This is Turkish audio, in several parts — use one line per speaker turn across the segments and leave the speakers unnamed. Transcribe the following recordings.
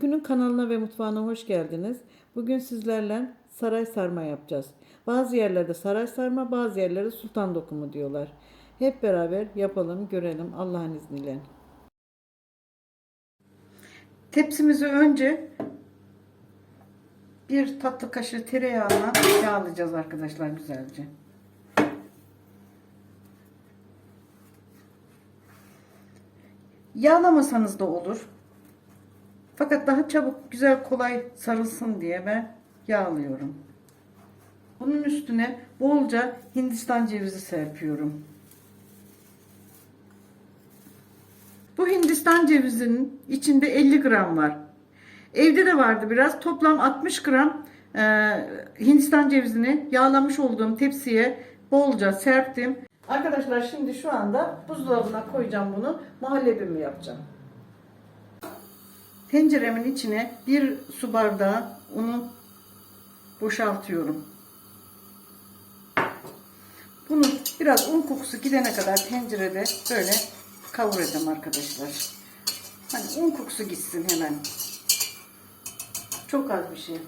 Günün kanalına ve mutfağına hoş geldiniz. Bugün sizlerle saray sarma yapacağız. Bazı yerlerde saray sarma, bazı yerlerde sultan dokumu diyorlar. Hep beraber yapalım, görelim Allah'ın izniyle. Tepsimizi önce bir tatlı kaşığı tereyağına yağlayacağız arkadaşlar güzelce. Yağlamasanız da olur. Fakat daha çabuk, güzel, kolay sarılsın diye ben yağlıyorum. Bunun üstüne bolca Hindistan cevizi serpiyorum. Bu Hindistan cevizinin içinde 50 gram var. Evde de vardı biraz. Toplam 60 gram e, Hindistan cevizini yağlamış olduğum tepsiye bolca serptim. Arkadaşlar şimdi şu anda buzdolabına koyacağım bunu. Muhallebimi yapacağım. Tenceremin içine bir su bardağı unu boşaltıyorum. Bunu biraz un kokusu gidene kadar tencerede böyle kavuracağım arkadaşlar. Hani un kokusu gitsin hemen. Çok az bir şey.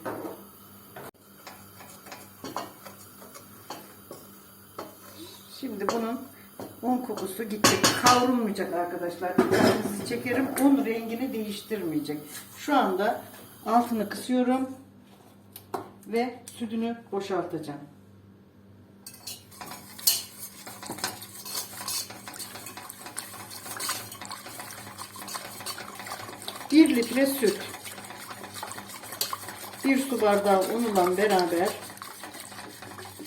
Şimdi bunun un kokusu gitti. Kavrulmayacak arkadaşlar. Dikkatinizi çekerim. Un rengini değiştirmeyecek. Şu anda altını kısıyorum ve sütünü boşaltacağım. Bir litre süt. Bir su bardağı unla beraber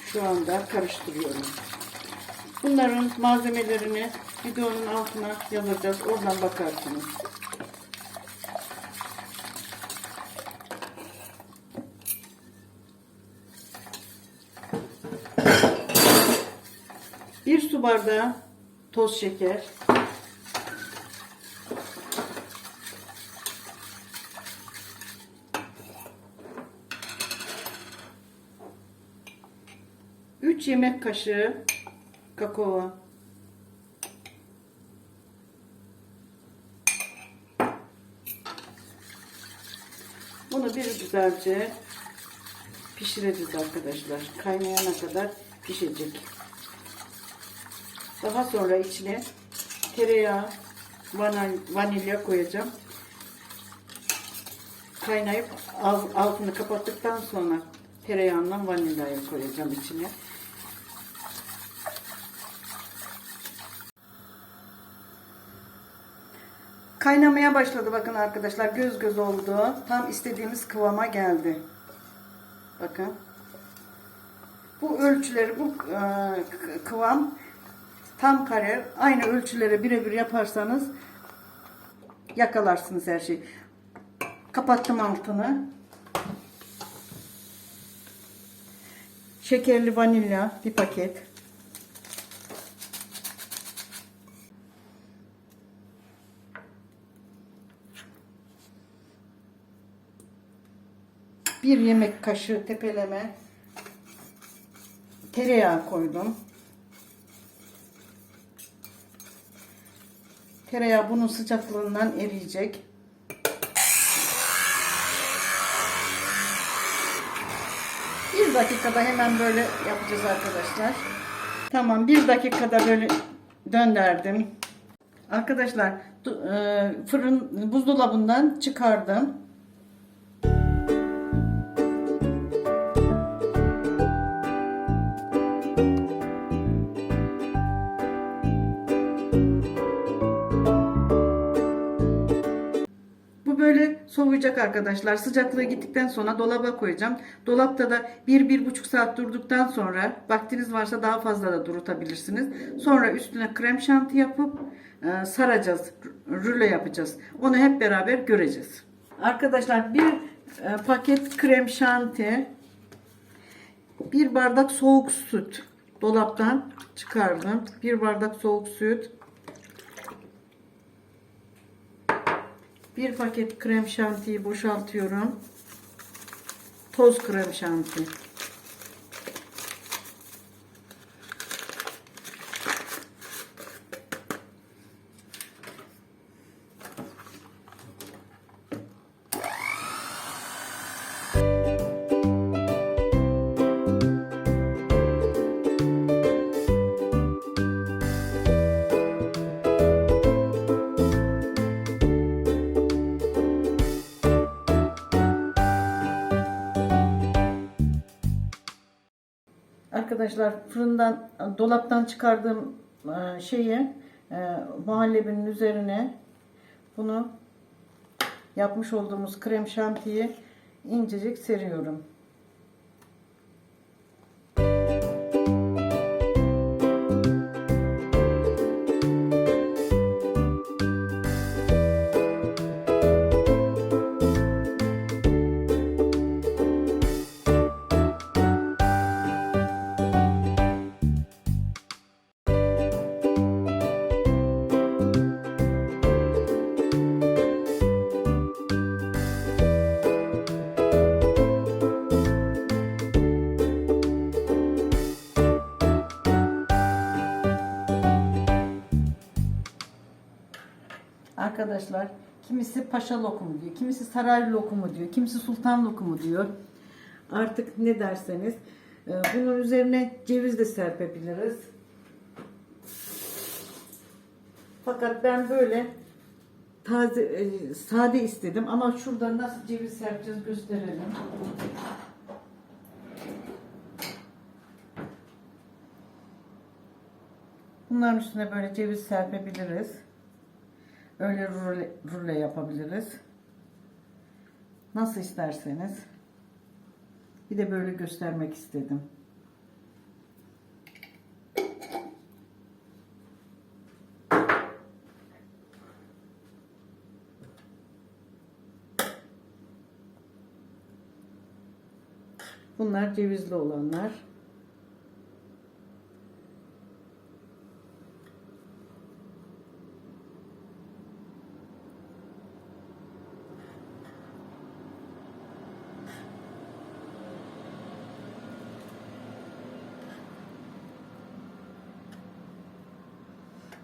şu anda karıştırıyorum. Bunların malzemelerini videonun altına yazacağız. Oradan bakarsınız. Bir su bardağı toz şeker. Üç yemek kaşığı kakao. Bunu bir güzelce pişireceğiz arkadaşlar. Kaynayana kadar pişecek. Daha sonra içine tereyağı, vanilya koyacağım. Kaynayıp altını kapattıktan sonra tereyağından vanilyayı koyacağım içine. Kaynamaya başladı bakın arkadaşlar. Göz göz oldu. Tam istediğimiz kıvama geldi. Bakın. Bu ölçüleri, bu e, kıvam tam kare. Aynı ölçüleri birebir yaparsanız yakalarsınız her şeyi. Kapattım altını. Şekerli vanilya bir paket. Bir yemek kaşığı tepeleme tereyağı koydum. Tereyağı bunun sıcaklığından eriyecek. Bir dakikada hemen böyle yapacağız arkadaşlar. Tamam bir dakikada böyle döndürdüm. Arkadaşlar e, fırın buzdolabından çıkardım. Soğuyacak arkadaşlar. Sıcaklığı gittikten sonra dolaba koyacağım. Dolapta da 1-1,5 saat durduktan sonra vaktiniz varsa daha fazla da durutabilirsiniz. Sonra üstüne krem şanti yapıp e, saracağız. Rüle yapacağız. Onu hep beraber göreceğiz. Arkadaşlar bir e, paket krem şanti bir bardak soğuk süt dolaptan çıkardım. Bir bardak soğuk süt Bir paket krem şantiyi boşaltıyorum. Toz krem şanti. Arkadaşlar fırından dolaptan çıkardığım e, şeyi e, muhallebinin üzerine bunu yapmış olduğumuz krem şantiyi incecik seriyorum. Arkadaşlar kimisi paşa lokumu diyor, kimisi saray lokumu diyor, kimisi sultan lokumu diyor. Artık ne derseniz. Ee, Bunun üzerine ceviz de serpebiliriz. Fakat ben böyle taze e, sade istedim ama şurada nasıl ceviz serpeceğiz gösterelim. Bunların üstüne böyle ceviz serpebiliriz. Öyle rule, rule yapabiliriz. Nasıl isterseniz. Bir de böyle göstermek istedim. Bunlar cevizli olanlar.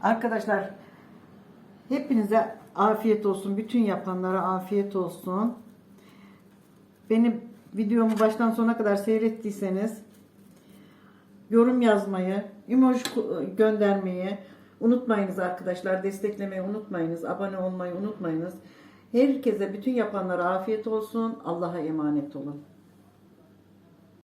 Arkadaşlar hepinize afiyet olsun. Bütün yapanlara afiyet olsun. Benim videomu baştan sona kadar seyrettiyseniz yorum yazmayı, emoji göndermeyi unutmayınız arkadaşlar. Desteklemeyi unutmayınız. Abone olmayı unutmayınız. Herkese bütün yapanlara afiyet olsun. Allah'a emanet olun.